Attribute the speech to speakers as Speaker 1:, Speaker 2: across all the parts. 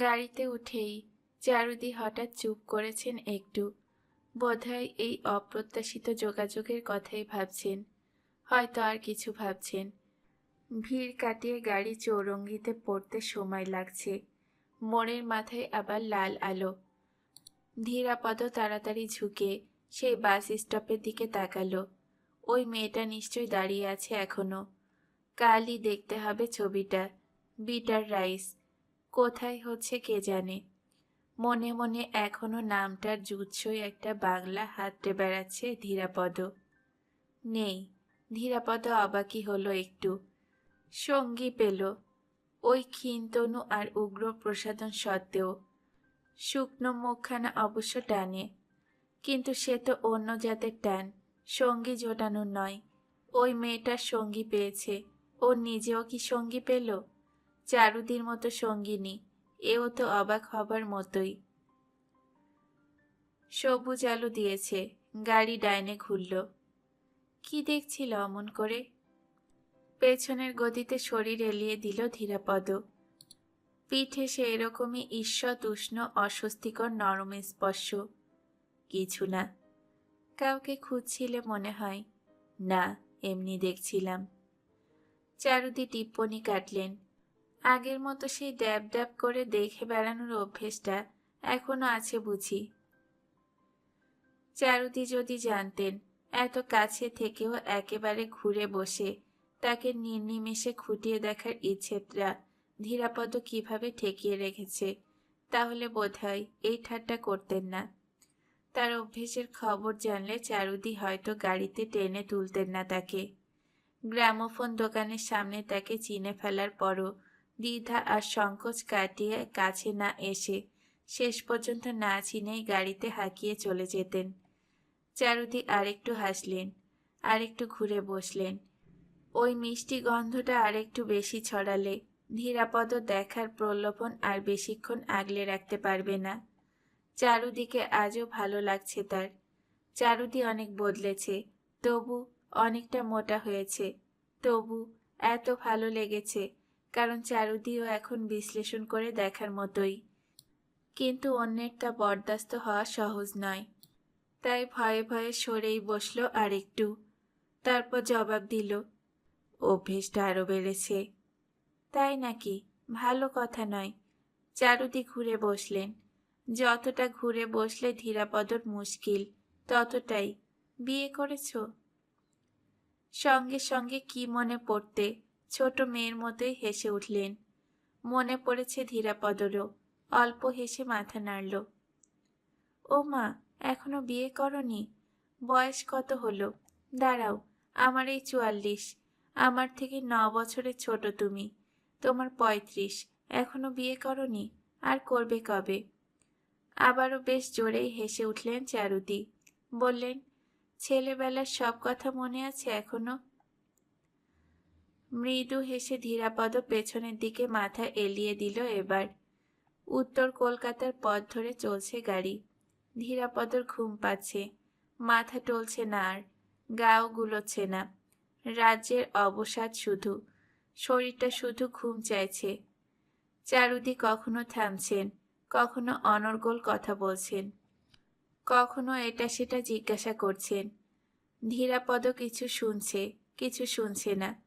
Speaker 1: গাড়িতে উঠেই চারুদি হঠাৎ চুপ করেছেন একটু। বোধহয় এই অপ্রত্যাশিত যোগাযোগের কথাই ভাবছেন। হয়তো আর কিছু ভাবছেন। ভিড় কাটিয়ে গাড়ি চৌরঙ্গিতে পড়তে সময় লাগছে। মোড়ের মাথায় আবার লাল আলো। ধীরাপদ তাড়াতাড়ি ঝুঁকে সেই বাস স্টপের দিকে তাকালো। ওই মেয়েটা নিশ্চয়ই দাঁড়িয়ে আছে এখনও। কালই দেখতে হবে ছবিটা। Bitter rice. কোথায় হচ্ছে কে জানে? মনে মনে এখনও নামটার জুৎসই একটা বাংলা হাতটে বেড়াচ্ছে ধীরাপদ। নেই, ধীরাপদ অবাকি হলো একটু। সঙ্গী পেল। ওই ক্ষীণতনু আর উগ্র প্রসাদন সত্ত্বেও। শুকনো মুখখানা অবশ্য টানে। কিন্তু সে তো অন্য জাতের টান, সঙ্গী জোটানোর নয়। ওই মেয়েটার সঙ্গী পেয়েছে। ও নিজেও কি সঙ্গী পেল? চারুদির মতো সঙ্গিনী। এও তো অবাক হবার মতোই। সবুজ আলো দিয়েছে, গাড়ি ডাইনে ঘুরল। কি দেখছিল অমন করে? পেছনের গতিতে শরীর এলিয়ে দিল ধীরাপদ। পিঠে সে এরকমই ঈষৎ উষ্ণ, অস্বস্তিকর, নরম স্পর্শ। কিছু না। কাউকে খুঁজছিলে মনে হয়? না, এমনি দেখছিলাম। চারুদি টিপ্পনি কাটলেন। আগের মতো সেই ড্যাব ড্যাব করে দেখে বেড়ানোর অভ্যেসটা এখনও আছে বুঝি। চারুদি যদি জানতেন, এত কাছে থেকেও একেবারে ঘুরে বসে, তাকে নির্নিমেষে খুঁটিয়ে দেখার ইচ্ছেটা ধীরাপদ কীভাবে ঠেকিয়ে রেখেছে, তাহলে বোধহয় এই ঠাট্টা করতেন না। তার অভ্যেসের খবর জানলে চারুদি হয়তো গাড়িতে টেনে তুলতেন না তাকে। গ্রামোফোন দোকানের সামনে তাকে চিনে ফেলার পরও দ্বিধা আর সংকোচ কাটিয়ে কাছে না এসে শেষ পর্যন্ত না চিনেই গাড়িতে হাঁকিয়ে চলে যেতেন। চারুদি আরেকটু হাসলেন, আরেকটু ঘুরে বসলেন। ওই মিষ্টি গন্ধটা আরেকটু বেশি ছড়ালে ধীরাপদ দেখার প্রলোভন আর বেশিক্ষণ আগলে রাখতে পারবে না। চারুদিকে আজও ভালো লাগছে তার। চারুদি অনেক বদলেছে, তবু অনেকটা মোটা হয়েছে, তবু এত ভালো লেগেছে কারণ চারুদিও এখন বিশ্লেষণ করে দেখার মতোই। কিন্তু অন্যের তা বরদাস্ত হওয়া সহজ নয়। তাই ভয়ে ভয়ে সরেই বসল আরেকটু। তারপর জবাব দিল, অভ্যেসটা আরও বেড়েছে। তাই নাকি? ভালো কথা নয়। চারুদি ঘুরে বসলেন। যতটা ঘুরে বসলে ধীরাপদর মুশকিল, ততটাই। বিয়ে করেছ? সঙ্গে সঙ্গে কি মনে পড়তে? ছোট মেয়ের মতোই হেসে উঠলেন। মনে পড়েছে ধীরাপদরও অল্প হেসে মাথা নাড়ল। ও মা, এখনও বিয়ে করনি? বয়স কত হলো? দাঁড়াও, আমার এই চুয়াল্লিশ। আমার থেকে ন বছরের ছোট তুমি। তোমার পঁয়ত্রিশ। এখনও বিয়ে করনি? আর করবে কবে? আবারও বেশ জোরেই হেসে উঠলেন চারুদি বললেন, ছেলেবেলার সব কথা মনে আছে এখনও? মৃদু হেসে ধীরাপদ পেছনের দিকে মাথা এলিয়ে দিল এবার। উত্তর কলকাতার পথ ধরে চলছে গাড়ি। ধীরাপদর ঘুম পাচ্ছে। মাথা টলছে না আর, গাও গুলোচ্ছে না। রাজ্যের অবসাদ শুধু, শরীরটা শুধু ঘুম চাইছে। চারুদি কখনো থামছেন, কখনো অনর্গল কথা বলছেন। কখনো এটা সেটা জিজ্ঞাসা করছেন। ধীরাপদ কিছু শুনছে কিছু শুনছে না।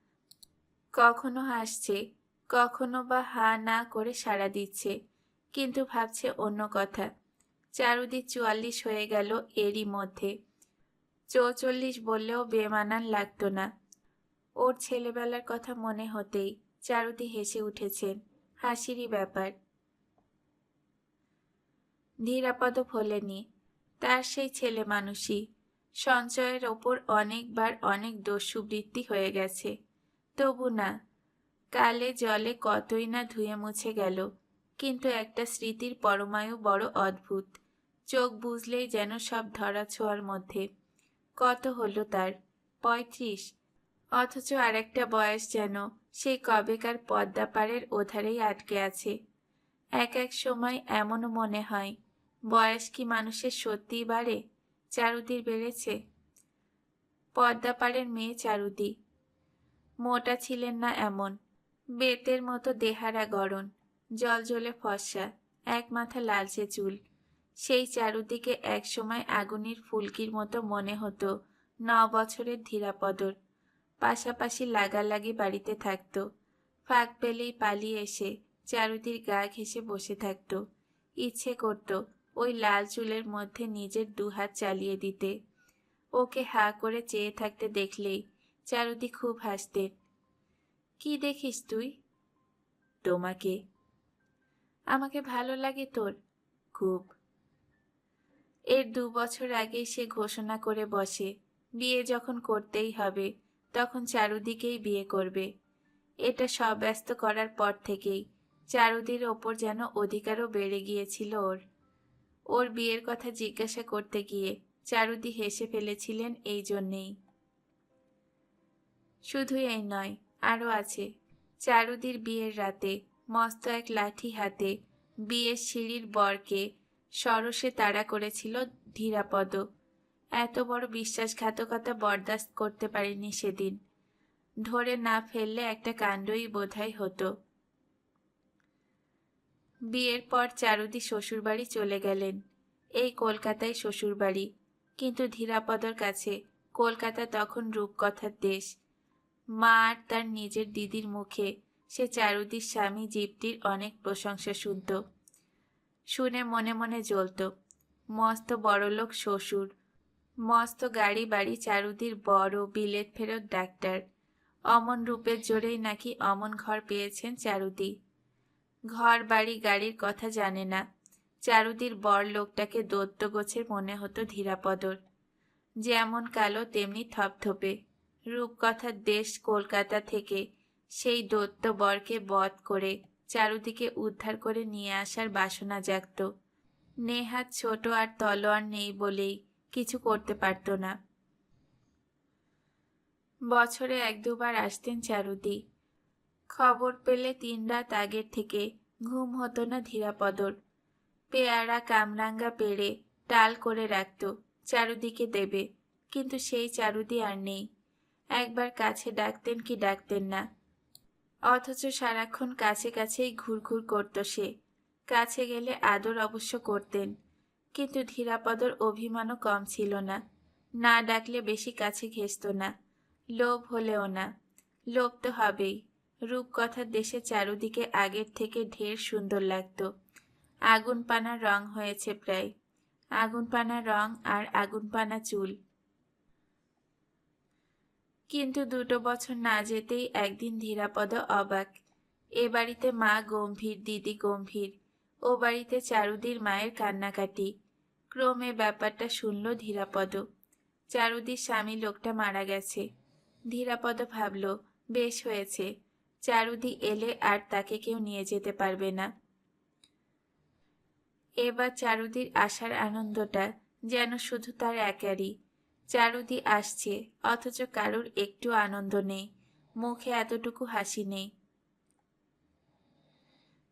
Speaker 1: কখনো হাসছে, কখনো বা হা না করে সাড়া দিচ্ছে, কিন্তু ভাবছে অন্য কথা। চারুদি চুয়াল্লিশ হয়ে গেল এরই মধ্যে। চৌচল্লিশ বললেও বেমানান লাগতো না। ওর ছেলেবেলার কথা মনে হতেই চারুদি হেসে উঠেছেন হাসিরই ব্যাপার। ধীরাপদ ভোলেনি। তার সেই ছেলে মানুষই সঞ্চয়ের ওপর অনেকবার অনেক দস্যুবৃত্তি হয়ে গেছে। তবু না, কালে জলে কতই না ধুয়ে মুছে গেল, কিন্তু একটা স্মৃতির পরমায়ু বড় অদ্ভুত, চোখ বুঝলেই যেন সব ধরা ছোঁয়ার মধ্যে। কত হলো তার? পঁয়ত্রিশ। অথচ আরেকটা বয়স যেন সেই কবেকার পদ্মা পাড়ের ওধারেই আটকে আছে। এক এক সময় এমনও মনে হয়, বয়স কি মানুষের সত্যিই বাড়ে? চারুদির বেড়েছে? পদ্মা পাড়ের মেয়ে চারুদি মোটা ছিলেন না এমন। বেতের মতো দেহারা গড়ন, জল জ্বলে ফর্সা, এক মাথা লালচে চুল। সেই চারুদিকে একসময় আগুনের ফুলকির মতো মনে হতো, ন বছরের ধীরাপদর। পাশাপাশি লাগালাগি বাড়িতে থাকত। ফাঁক পেলেই পালিয়ে এসে চারুদির গা ঘেঁষে বসে থাকত। ইচ্ছে করত ওই লাল চুলের মধ্যে নিজের দুহাত চালিয়ে দিতে। ওকে হা করে চেয়ে থাকতে দেখলেই চারুদি খুব হাসতেন কি দেখিস তুই? তোমাকে। আমাকে ভালো লাগে তোর? খুব। এর দু বছর আগে সে ঘোষণা করে বসে, বিয়ে যখন করতেই হবে, তখন চারুদিকেই বিয়ে করবে। এটা সব ব্যস্ত করার পর থেকেই চারুদির ওপর যেন অধিকারও বেড়ে গিয়েছিল ওর। ওর বিয়ের কথা জিজ্ঞাসা করতে গিয়ে চারুদি হেসে ফেলেছিলেন এই জন্যেই। শুধু এই নয়, আরও আছে। চারুদির বিয়ের রাতে, মস্ত এক লাঠি হাতে, বিয়ের সিঁড়ির বরকে সরসে তাড়া করেছিল ধীরাপদ। এত বড় বিশ্বাসঘাতকতা বরদাস্ত করতে পারেনি সেদিন। ধরে না ফেললে একটা কাণ্ডই বোধহয় হতো। বিয়ের পর চারুদি শ্বশুরবাড়ি চলে গেলেন। এই কলকাতায় শ্বশুরবাড়ি। কিন্তু ধীরাপদর কাছে কলকাতা তখন রূপকথার দেশ। মা আর তার নিজের দিদির মুখে সে চারুদির স্বামী জীবটির অনেক প্রশংসা শুনত। শুনে মনে মনে জ্বলত, মস্ত বড়লোক শ্বশুর, মস্ত গাড়ি বাড়ি চারুদির বড় বিলেত ফেরত ডাক্তার, অমন রূপের জোরেই নাকি অমন ঘর পেয়েছেন চারুদি। ঘর, বাড়ি, গাড়ির কথা জানে না, চারুদির বর লোকটাকে দৈত্য গোছের মনে হতো ধীরাপদর, যেমন কালো তেমনি থপথপে রূপকথার দেশ কলকাতা থেকে সেই দৈত্য বরকে বধ করে চারুদিকে উদ্ধার করে নিয়ে আসার বাসনা জাগত। নেহাত ছোট আর তলোয়ার নেই বলেই কিছু করতে পারত না। বছরে এক দুবার আসতেন চারুদি। খবর পেলে তিন রাত আগের থেকে ঘুম হতো না ধীরাপদর। পেয়ারা কামরাঙ্গা পেড়ে টাল করে রাখত, চারুদিকে দেবে। কিন্তু সেই চারুদি আর নেই। একবার কাছে ডাকতেন কি ডাকতেন না। অথচ সারাক্ষণ কাছে কাছেই ঘুরঘুর করত সে। কাছে গেলে আদর অবশ্য করতেন, কিন্তু ধীরাপদর অভিমানও কম ছিল না। না ডাকলে বেশি কাছে ঘেসত না, লোভ হলেও না। লোভ তো হবেই, রূপকথার দেশে চারুদিকে আগের থেকে ঢের সুন্দর লাগতো। আগুন পানা রং হয়েছে প্রায়। আগুন পানা রং আর আগুন পানা চুল। কিন্তু দুটো বছর না যেতেই একদিন ধীরাপদ অবাক। এ বাড়িতে মা গম্ভীর, দিদি গম্ভীর। ও বাড়িতে চারুদির মায়ের কান্নাকাটি। ক্রমে ব্যাপারটা শুনল ধীরাপদ। চারুদির স্বামী লোকটা মারা গেছে। ধীরাপদ ভাবল, বেশ হয়েছে। চারুদি এলে আর তাকে কেউ নিয়ে যেতে পারবে না। এবার চারুদির আসার আনন্দটা যেন শুধু তার একারই। চারুদি আসছে, অথচ কারুর একটু আনন্দ নেই, মুখে এতটুকু হাসি নেই।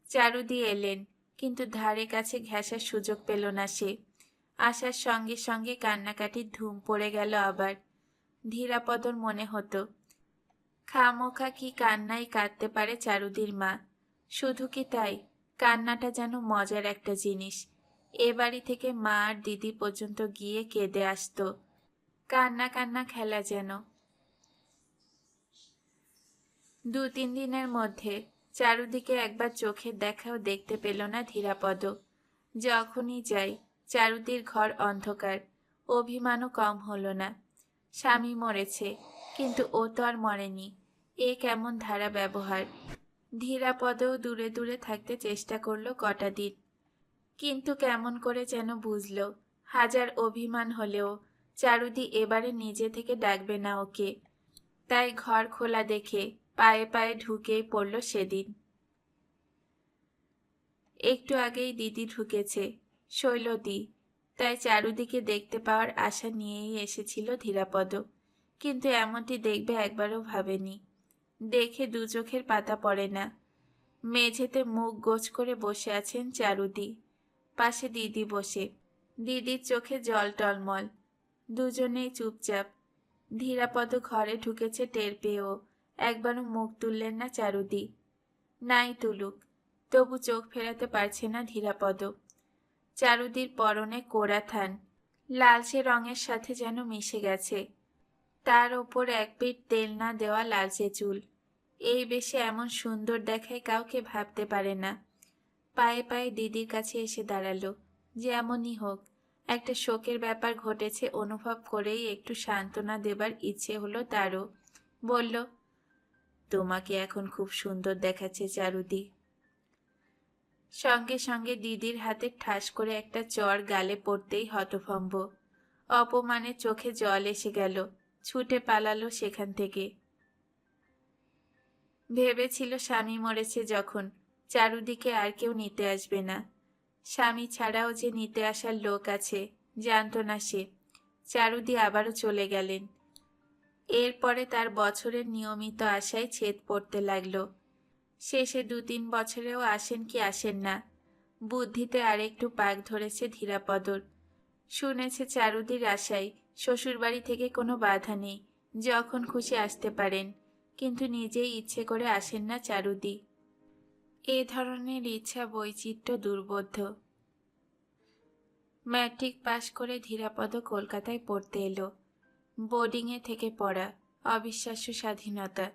Speaker 1: চারুদি এলেন, কিন্তু ধারে কাছে ঘেঁষার সুযোগ পেল না সে। আসার সঙ্গে সঙ্গে কান্নাকাটির ধুম পড়ে গেল আবার। ধীরাপদর মনে হতো, খামোখা কি কান্নাই কাঁদতে পারে চারুদির মা। শুধু কি তাই, কান্নাটা যেন মজার একটা জিনিস। এ বাড়ি থেকে মা আর দিদি পর্যন্ত গিয়ে কেঁদে আসতো। কান্না কান্না খেলা যেন। দু তিন দিনের মধ্যে চারুদিকে একবার চোখের দেখাও দেখতে পেল না ধীরাপদ। যখনই যাই, চারুদির ঘর অন্ধকার, অভিমানও কম হলো না। স্বামী মরেছে, কিন্তু ও তো আর মরেনি, এ কেমন ধারা ব্যবহার। ধীরাপদেও দূরে দূরে থাকতে চেষ্টা করল কটা দিন, কিন্তু কেমন করে যেন বুঝল, হাজার অভিমান হলেও চারুদি এবারে নিজে থেকে ডাকবে না ওকে। তাই ঘর খোলা দেখে পায়ে পায়ে ঢুকেই পড়ল সেদিন। একটু আগেই দিদি ঢুকেছে শৈলদি তাই চারুদিকে দেখতে পাওয়ার আশা নিয়েই এসেছিল ধীরাপদ। কিন্তু এমনটি দেখবে একবারও ভাবেনি। দেখে দু চোখের পাতা পড়ে না। মেঝেতে মুখ গোছ করে বসে আছেন চারুদি। পাশে দিদি বসে। দিদির চোখে জল টলমল। দুজনেই চুপচাপ। ধীরাপদ ঘরে ঢুকেছে টের পেয়েও। একবারও মুখ তুললেন না চারুদি। নাই তুলুক, তবু চোখ ফেরাতে পারছে না ধীরাপদ। চারুদির পরনে কোড়া থান। লালচে রঙের সাথে যেন মিশে গেছে। তার ওপর এক পিঠ তেল না দেওয়া লালচে চুল। এই বেশে এমন সুন্দর দেখায় কাউকে ভাবতে পারে না। পায়ে পায়ে দিদির কাছে এসে দাঁড়াল। যেমনই হোক একটা শোকের ব্যাপার ঘটেছে, অনুভব করেই একটু সান্ত্বনা দেবার ইচ্ছে হলো তারও। বলল, তোমাকে এখন খুব সুন্দর দেখাচ্ছে চারুদি। সঙ্গে সঙ্গে দিদির হাতে ঠাস করে একটা চর গালে পড়তেই হতভম্ব। অপমানে চোখে জল এসে গেল, ছুটে পালালো সেখান থেকে। ভেবেছিল স্বামী মরেছে যখন, চারুদিকে আর কেউ নিতে আসবে না। স্বামী ছাড়াও যে নিতে আসার লোক আছে, জানত না সে। চারুদি আবারও চলে গেলেন। এরপরে তার বছরের নিয়মিত আশায় ছেদ পড়তে লাগল। শেষে দু তিন বছরেও আসেন কি আসেন না। বুদ্ধিতে আরেকটু পাক ধরেছে ধীরাপদর। শুনেছে চারুদির আশায় শ্বশুরবাড়ি থেকে কোনো বাধা নেই, যখন খুশি আসতে পারেন, কিন্তু নিজেই ইচ্ছে করে আসেন না চারুদি। এ ধরনের ইচ্ছা বৈচিত্র্য দুর্বোধ্য। ম্যাট্রিক পাশ করে ধীরাপদ কলকাতায় পড়তে এলো। বোর্ডিংয়ে থেকে পড়া, অবিশ্বাস্য স্বাধীনতা।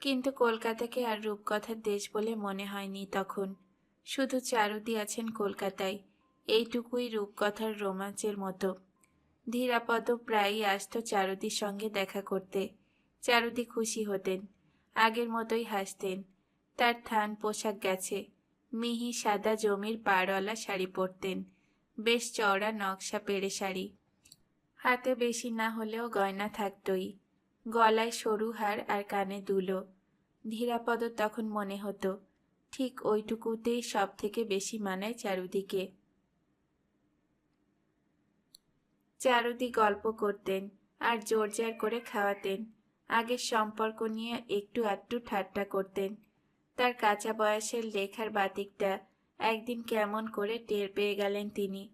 Speaker 1: কিন্তু কলকাতাকে আর রূপকথার দেশ বলে মনে হয়নি তখন। শুধু চারুদি আছেন কলকাতায়, এইটুকুই রূপকথার রোমাঞ্চের মতো। ধীরাপদ প্রায়ই আসত চারুদির সঙ্গে দেখা করতে। চারুদি খুশি হতেন। আগের মতোই হাসতেন। তার থান পোশাক গেছে। মিহি সাদা জমির পাড়ওয়ালা শাড়ি পরতেন। বেশ চওড়া নকশা পেড়ে শাড়ি। হাতে বেশি না হলেও গয়না থাকতই। গলায় সরু হার আর কানে দুলো। ধীরাপদ তখন মনে হতো, ঠিক ওইটুকুতেই সব থেকে বেশি মানায় চারুদিকে। চারুদি গল্প করতেন আর জোরজার করে খাওয়াতেন। আগের সম্পর্ক নিয়ে একটু আধটু ঠাট্টা করতেন। তার কাঁচা বয়সের লেখার বাতিকটা একদিন কেমন করে টের পেয়ে গেলেন তিনি।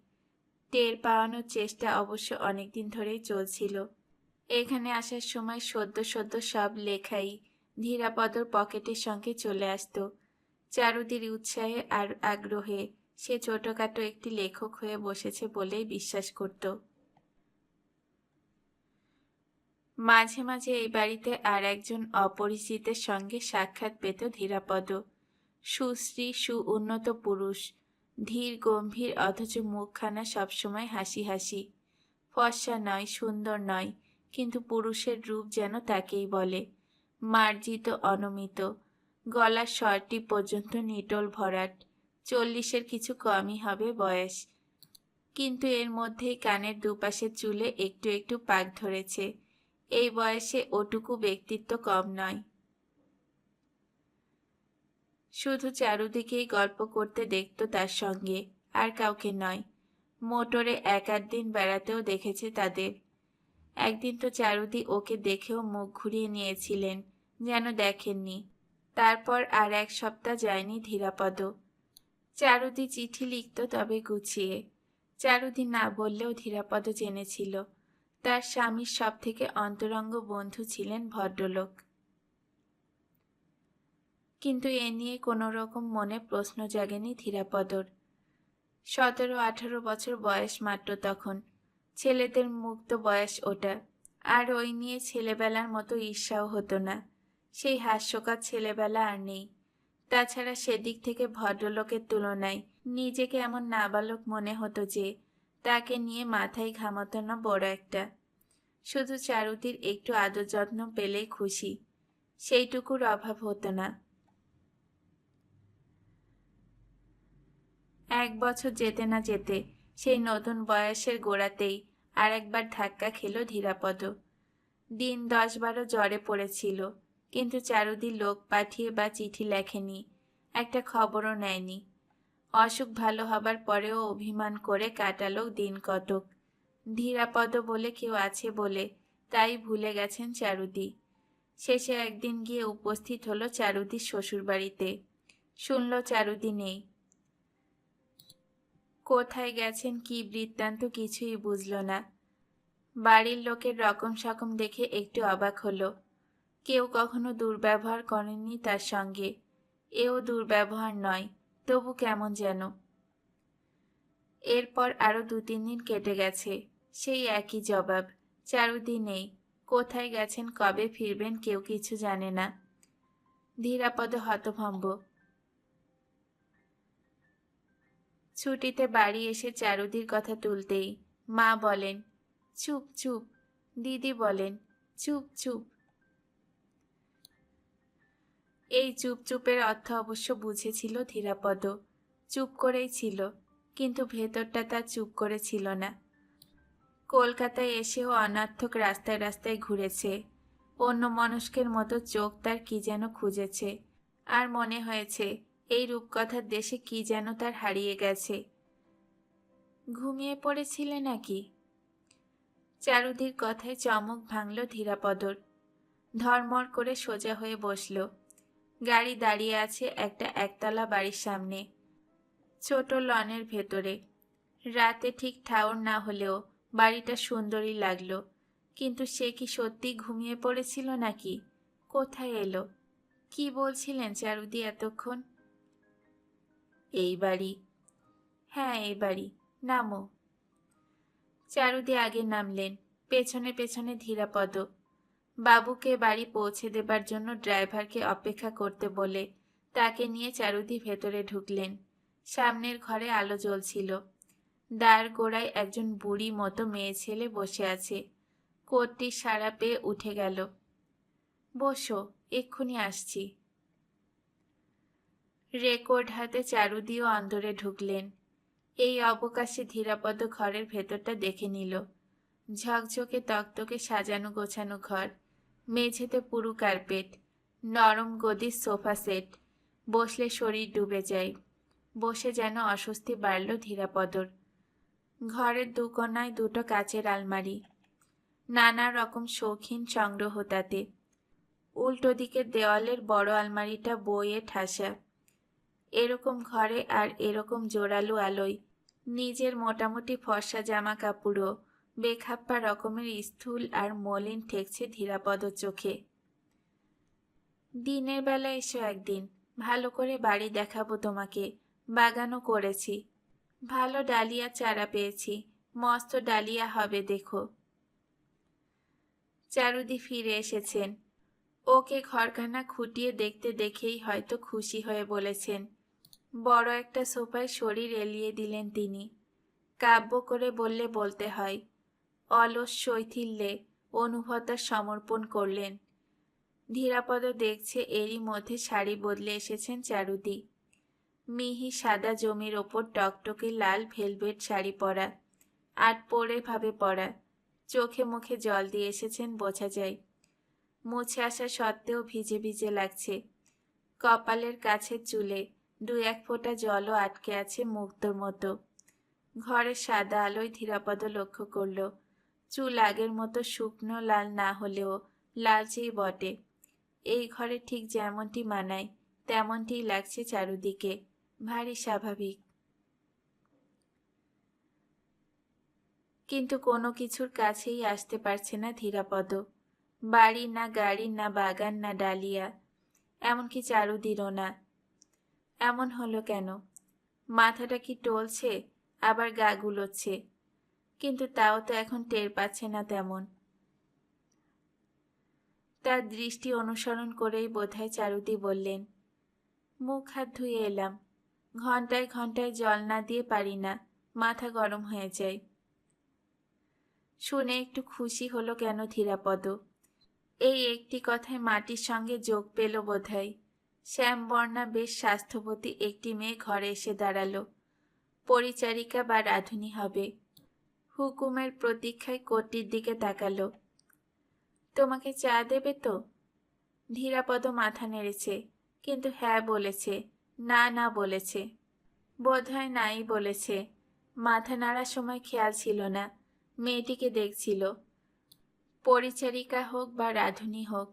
Speaker 1: টের পাওয়ানোর চেষ্টা অবশ্য অনেকদিন ধরেই চলছিল। এখানে আসার সময় সদ্য সদ্য সব লেখাই ধীরাপদর পকেটের সঙ্গে চলে আসত। চারুদির উৎসাহে আর আগ্রহে সে ছোটখাটো একটি লেখক হয়ে বসেছে বলেই বিশ্বাস করত। মাঝে মাঝে এই বাড়িতে আর একজন অপরিচিতের সঙ্গে সাক্ষাৎ পেত ধীরাপদ। সুশ্রী সু উন্নত পুরুষ, ধীর, গম্ভীর, অথচ মুখখানা সবসময় হাসি হাসি। ফর্সা নয়, সুন্দর নয়, কিন্তু পুরুষের রূপ যেন তাকেই বলে। মার্জিত, অনমিত, গলার স্বরটি পর্যন্ত নিটোল ভরাট। চল্লিশের কিছু কমই হবে বয়স। কিন্তু এর মধ্যেই কানের দুপাশের চুলে একটু একটু পাক ধরেছে। এই বয়সে ওটুকু ব্যক্তিত্ব কম নয়। শুধু চারুদিকেই গল্প করতে দেখত তার সঙ্গে, আর কাউকে নয়। মোটরে এক আধ দিন বেড়াতেও দেখেছে তাদের। একদিন তো চারুদি ওকে দেখেও মুখ ঘুরিয়ে নিয়েছিলেন, যেন দেখেননি। তারপর আর এক সপ্তাহ যায়নি ধীরাপদ। চারুদি চিঠি লিখত তবে গুছিয়ে। চারুদি না বললেও ধীরাপদ জেনেছিল। তার স্বামীর সব থেকে অন্তরঙ্গ বন্ধু ছিলেন ভদ্রলোক। কিন্তু এ নিয়ে কোনো রকম মনে প্রশ্ন জাগেনি ধীরাপদর। সতেরো আঠারো বছর বয়স মাত্র তখন। ছেলেদের মুক্ত বয়স ওটা। আর ওই নিয়ে ছেলেবেলার মতো ঈর্ষাও হতো না। সেই হাস্যকর ছেলেবেলা আর নেই। তাছাড়া সেদিক থেকে ভদ্রলোকের তুলনায় নিজেকে এমন নাবালক মনে হতো যে তাকে নিয়ে মাথায় ঘামাতো না বড় একটা। শুধু চারুদির একটু আদর যত্ন পেলেই খুশি। সেইটুকুর অভাব হতো না। এক বছর যেতে না যেতে সেই নতুন বয়সের গোড়াতেই আর একবার ধাক্কা খেল ধীরাপদ। দিন দশ বারো জ্বরে পড়েছিল, কিন্তু চারুদি লোক পাঠিয়ে বা চিঠি লেখেনি, একটা খবরও নেয়নি। অসুখ ভালো হবার পরেও অভিমান করে কাটালো দিন কতক। ধীরাপদ বলে কেউ আছে বলে তাই ভুলে গেছেন চারুদি। শেষে একদিন গিয়ে উপস্থিত হলো চারুদির শ্বশুরবাড়িতে। শুনল চারুদি নেই। কোথায় গেছেন কি বৃত্তান্ত কিছুই বুঝল না। বাড়ির লোকের রকম সকম দেখে একটু অবাক হলো। কেউ কখনো দুর্ব্যবহার করেননি তার সঙ্গে। এও দুর্ব্যবহার নয়। তবু কেমন যেন। এরপর আরও দু তিন দিন কেটে গেছে। সেই একই জবাব, চারুদি নেই। কোথায় গেছেন, কবে ফিরবেন, কেউ কিছু জানে না। ধীরাপদ হতভম্ব। ছুটিতে বাড়ি এসে চারুদির কথা তুলতেই মা বলেন, চুপ চুপ। দিদি বলেন, চুপ চুপ। এই চুপ চুপের অর্থ অবশ্য বুঝেছিল ধীরাপদ চুপ করেই ছিল, কিন্তু ভেতরটা তার চুপ করে ছিল না। কলকাতায় এসেও অনার্থক রাস্তায় রাস্তায় ঘুরেছে। অন্য মনস্কের মতো চোখ তার কি যেন খুঁজেছে। আর মনে হয়েছে, এই রূপকথার দেশে কি যেন তার হারিয়ে গেছে। ঘুমিয়ে পড়েছিলে নাকি? চারুদির কথায় চমক ভাঙল ধীরাপদর। ধর্মর করে সোজা হয়ে বসল। গাড়ি দাঁড়িয়ে আছে একটা একতলা বাড়ির সামনে। ছোট লনের ভেতরে। রাতে ঠিক ঠাউর না হলেও বাড়িটা সুন্দরই লাগল। কিন্তু সে কি সত্যি ঘুমিয়ে পড়েছিল নাকি? কোথায় এলো? কি বলছিলেন চারুদি এতক্ষণ? এই বাড়ি। হ্যাঁ এই বাড়ি। নামো। চারুদি আগে নামলেন। পেছনে পেছনে ধীরাপদ। বাবুকে বাড়ি পৌঁছে দেবার জন্য ড্রাইভারকে অপেক্ষা করতে বলে তাকে নিয়ে চারুদি ভেতরে ঢুকলেন। সামনের ঘরে আলো জ্বলছিল। দ্বার গোড়ায় একজন বুড়ি মতো মেয়ে ছেলে বসে আছে। কোটটি সারা পেয়ে উঠে গেল। বসো, এক্ষুনি আসছি। রেকর্ড হাতে চারুদিও অন্দরে ঢুকলেন। এই অবকাশে ধীরাপদ ঘরের ভেতরটা দেখে নিল। ঝকঝকে তকতকে সাজানো গোছানো ঘর। মেঝেতে পুরু কার্পেট, নরম গদির সোফা সেট। বসলে শরীর ডুবে যায়। বসে যেন অস্বস্তি বাড়ল ধীরাপদর। ঘরের দুকোনায় দুটো কাচের আলমারি। নানা রকম শৌখিন সংগ্রহ তাতে। উল্টো দিকের দেওয়ালের বড় আলমারিটা বইয়ে ঠাসা। এরকম ঘরে আর এরকম জোরালো আলোয়। নিজের মোটামুটি ফর্সা জামা কাপড়ও বেখাপ্পা রকমের স্থূল আর মলিন ঠেকছে ধীরাপদ চোখে। দিনের বেলা এসো একদিন, ভালো করে বাড়ি দেখাবো তোমাকে। বাগানও করেছি। ভালো ডালিয়া চারা পেয়েছি, মস্ত ডালিয়া হবে দেখো। চারুদি ফিরে এসেছেন। ওকে ঘরখানা খুঁটিয়ে দেখতে দেখেই হয়তো খুশি হয়ে বলেছেন, বড় একটা সোফায় শরীর এলিয়ে দিলেন তিনি। কাব্য করে বললে বলতে হয় অলস শৈথিল্যে অনুভূতার সমর্পণ করলেন। ধীরাপদ দেখছে এরই মধ্যে শাড়ি বদলে এসেছেন চারুদি। মিহি সাদা জমির ওপর টকটকে লাল ভেলভেট শাড়ি পরা আট পরে ভাবে পরা। চোখে মুখে জল দিয়ে এসেছেন বোঝা যায়। মুছে আসা সত্ত্বেও ভিজে ভিজে লাগছে। কপালের কাছে চুলে দু এক ফোঁটা জলও আটকে আছে মুক্তর মতো। ঘরের সাদা আলোয় ধীরাপদ লক্ষ্য করল চুল আগের মতো শুকনো লাল না হলেও লালচেই বটে। এই ঘরে ঠিক যেমনটি মানায়, তেমনটিই লাগছে চারুদিকে। ভারী স্বাভাবিক। কিন্তু কোনো কিছুর কাছেই আসতে পারছে না ধীরাপদ। বাড়ি না গাড়ি না বাগান না ডালিয়া, এমনকি চারুদিরও না। এমন হলো কেন? মাথাটা কি টলছে? আবার গা গুলোচ্ছে? কিন্তু তাও তো এখন টের পাচ্ছে না তেমন। তার দৃষ্টি অনুসরণ করেই বোধহয় চারুদি বললেন, মুখ হাত ধুয়ে এলাম। ঘন্টায় ঘন্টায় জল না দিয়ে পারি না। মাথা গরম হয়ে যায়। শুনে একটু খুশি হলো কেন ধীরাপদ। এই একটি কথায় মাটির সঙ্গে যোগ পেল বোধহয়। শ্যামবর্ণা বেশ স্বাস্থ্যবতী একটি মেয়ে ঘরে এসে দাঁড়াল। পরিচারিকা বা রাধুনী হবে। হুকুমের প্রতীক্ষায় কোটির দিকে তাকালো। তোমাকে চা দেবে তো? ধীরাপদ মাথা নেড়েছে, কিন্তু হ্যাঁ বলেছে, না না, বলেছে। বোধহয় নাই, বলেছে। মাথা নাড়ার সময় খেয়াল ছিল না, মেয়েটিকে দেখছিল। পরিচারিকা হোক বা রাধুনী হোক,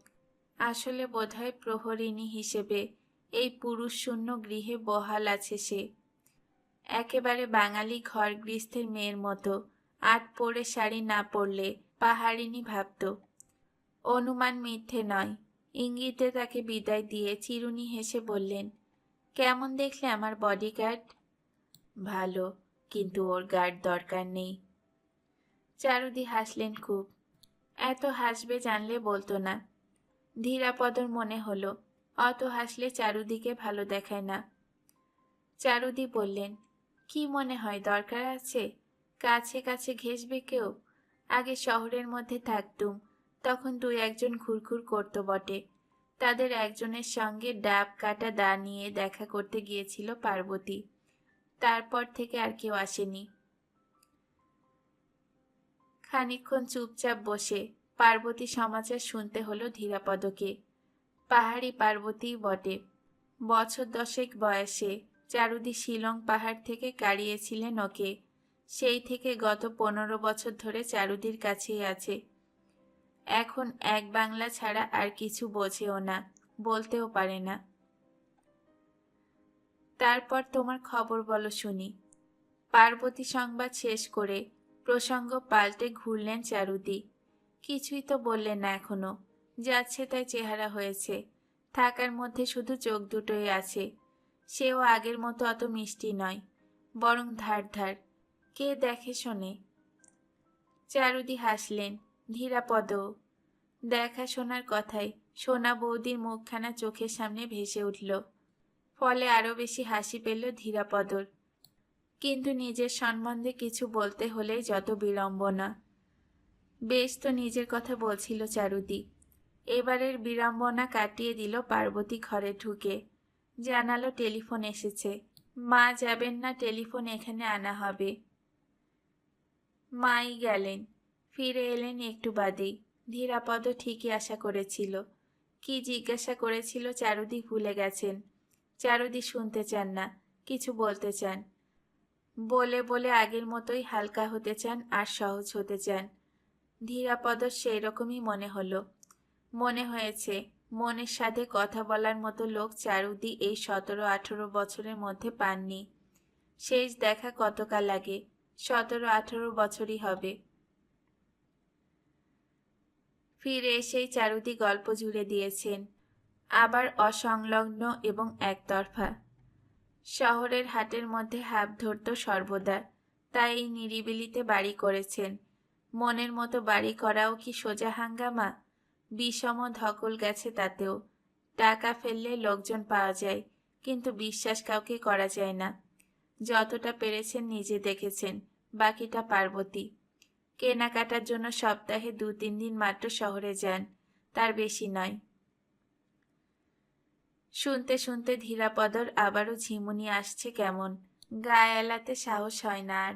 Speaker 1: আসলে বোধহয় প্রহরিণী হিসেবে এই পুরুষ শূন্য গৃহে বহাল আছে সে। একেবারে বাঙালি ঘর গৃহস্থের মেয়ের মতো আট পরে শাড়ি না পরলে পাহাড়িনী ভাবত, অনুমান মিথ্যে নয়। ইঙ্গিতে তাকে বিদায় দিয়ে চিরুনি হেসে বললেন, কেমন দেখলে আমার বডিগার্ড ভালো, কিন্তু ওর গার্ড দরকার নেই। চারুদি হাসলেন খুব, এত হাসবে জানলে বলতো না। ধীরাপদর মনে হলো, অত হাসলে চারুদিকে ভালো দেখায় না। চারুদি বললেন, কি মনে হয় দরকার আছে? কাছে কাছে ঘেসবে কেউ? আগে শহরের মধ্যে থাকতুম, তখন দুই একজন ঘুরঘুর করতো বটে। তাদের একজনের সঙ্গে ডাব কাটা দা নিয়ে দেখা করতে গিয়েছিল পার্বতী। তারপর থেকে আর কেউ আসেনি। খানিকক্ষণ চুপচাপ বসে পার্বতী সমাচার শুনতে হলো ধীরাপদকে। পাহাড়ি পার্বতী বটে। বছর দশেক বয়সে চারুদি শিলং পাহাড় থেকে কাড়িয়েছিলেন ওকে। সেই থেকে গত পনেরো বছর ধরে চারুদির কাছেই আছে। এখন এক বাংলা ছাড়া আর কিছু বোঝেও না, বলতেও পারে না। তারপর তোমার খবর বলো শুনি। পার্বতী সংবাদ শেষ করে প্রসঙ্গ পাল্টে ঘুরলেন চারুদি। কিছুই তো বললেন না এখনও, যাচ্ছে তাই চেহারা হয়েছে। থাকার মধ্যে শুধু চোখ দুটোই আছে। সেও আগের মতো অত মিষ্টি নয়, বরং ধার ধার কে দেখে শোনে? চারুদি হাসলেন, ধীরাপদ, দেখা শোনার কথাই। সোনা বৌদির মুখখানা চোখের সামনে ভেসে উঠল। ফলে আরও বেশি হাসি পেল ধীরাপদর। কিন্তু নিজের সম্বন্ধে কিছু বলতে হলেই যত বিড়ম্বনা। বেশ তো নিজের কথা বলছিল চারুদি। এবারের বিড়ম্বনা কাটিয়ে দিল পার্বতী ঘরে ঢুকে। জানালো টেলিফোন এসেছে। মা যাবেন না, টেলিফোন এখানে আনা হবে। মাই গেলেন। ফিরে এলেন একটু বাদেই। ধীরাপদ ঠিকই আশা করেছিল। কি জিজ্ঞাসা করেছিল চারুদি ভুলে গেছেন। চারুদি শুনতে চান না, কিছু বলতে চান। বলে বলে আগের মতোই হালকা হতে চান আর সহজ হতে চান। ধীরাপদ সেই রকমই মনে হলো। মনে হয়েছে, মনের সাথে কথা বলার মতো লোক চারুদি এই সতেরো আঠেরো বছরের মধ্যে পাননি। শেষ দেখা কতকাল লাগে সতেরো আঠেরো বছরই হবে। ফিরে এসেই চারুদি গল্প জুড়ে দিয়েছেন, আবার অসংলগ্ন এবং একতরফা। শহরের হাটের মধ্যে হাঁপ ধরত সর্বদা, তাই এই নিরিবিলিতে বাড়ি করেছেন। মনের মতো বাড়ি করাও কি সোজা হাঙ্গামা? বিষম ধকল গেছে তাতেও। টাকা ফেললে লোকজন পাওয়া যায়, কিন্তু বিশ্বাস কাউকে করা যায় না। যতটা পেরেছেন নিজে দেখেছেন। বাকিটা পার্বতী। কেনাকাটার জন্য সপ্তাহে দু তিন দিন মাত্র শহরে যান, তার বেশি নয়। শুনতে শুনতে ধীরাপদর আবারও ঝিমুনি আসছে কেমন, গায়ে এলাতে সাহস হয় না আর।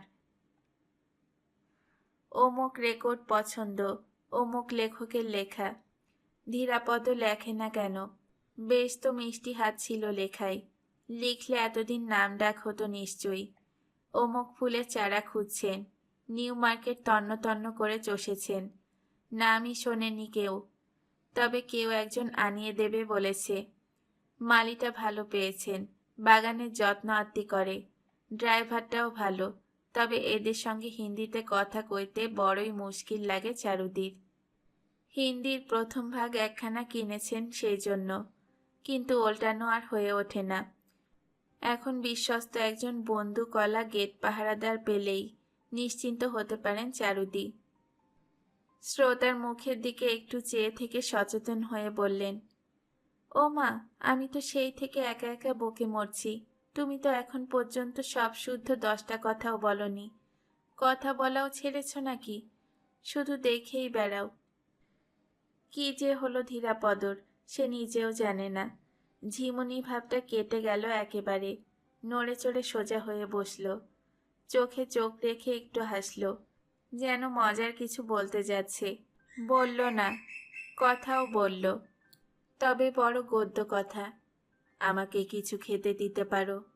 Speaker 1: অমুক রেকর্ড পছন্দ, অমুক লেখকের লেখা। ধীরাপদ লেখে না কেন, বেশ তো মিষ্টি হাত ছিল লেখায়। লিখলে এতদিন নাম ডাক হতো নিশ্চয়ই। অমুক ফুলের চারা খুঁজছেন। নিউ মার্কেট তন্ন তন্ন করে চষেছেন। নামই শোনেনি কেউ। তবে কেউ একজন আনিয়ে দেবে বলেছে। মালিটা ভালো পেয়েছেন। বাগানের যত্ন আত্মি করে। ড্রাইভারটাও ভালো। তবে এদের সঙ্গে হিন্দিতে কথা কইতে বড়ই মুশকিল লাগে চারুদির। হিন্দির প্রথম ভাগ একখানা কিনেছেন সেই জন্য। কিন্তু ওল্টানো আর হয়ে ওঠে না। এখন বিশ্বস্ত একজন বন্ধু কলা গেট পাহারাদার পেলেই নিশ্চিন্ত হতে পারেন চারুদি। শ্রোতার মুখের দিকে একটু চেয়ে থেকে সচেতন হয়ে বললেন, ও মা, আমি তো সেই থেকে একা একা বকে মরছি। তুমি তো এখন পর্যন্ত সব শুদ্ধ দশটা কথাও বলনি। কথা বলাও ছেড়েছ নাকি? শুধু দেখেই বেড়াও। কি যে হলো ধীরাপদর, সে নিজেও জানে না। ঝিমুনি ভাবটা কেটে গেল একেবারে। নড়ে চড়ে সোজা হয়ে বসল। চোখে চোখ রেখে একটু হাসল। যেন মজার কিছু বলতে যাচ্ছে। বলল না, কথাও বলল। তবে বড় গদ্য কথা, আমাকে কিছু খেতে দিতে পারো।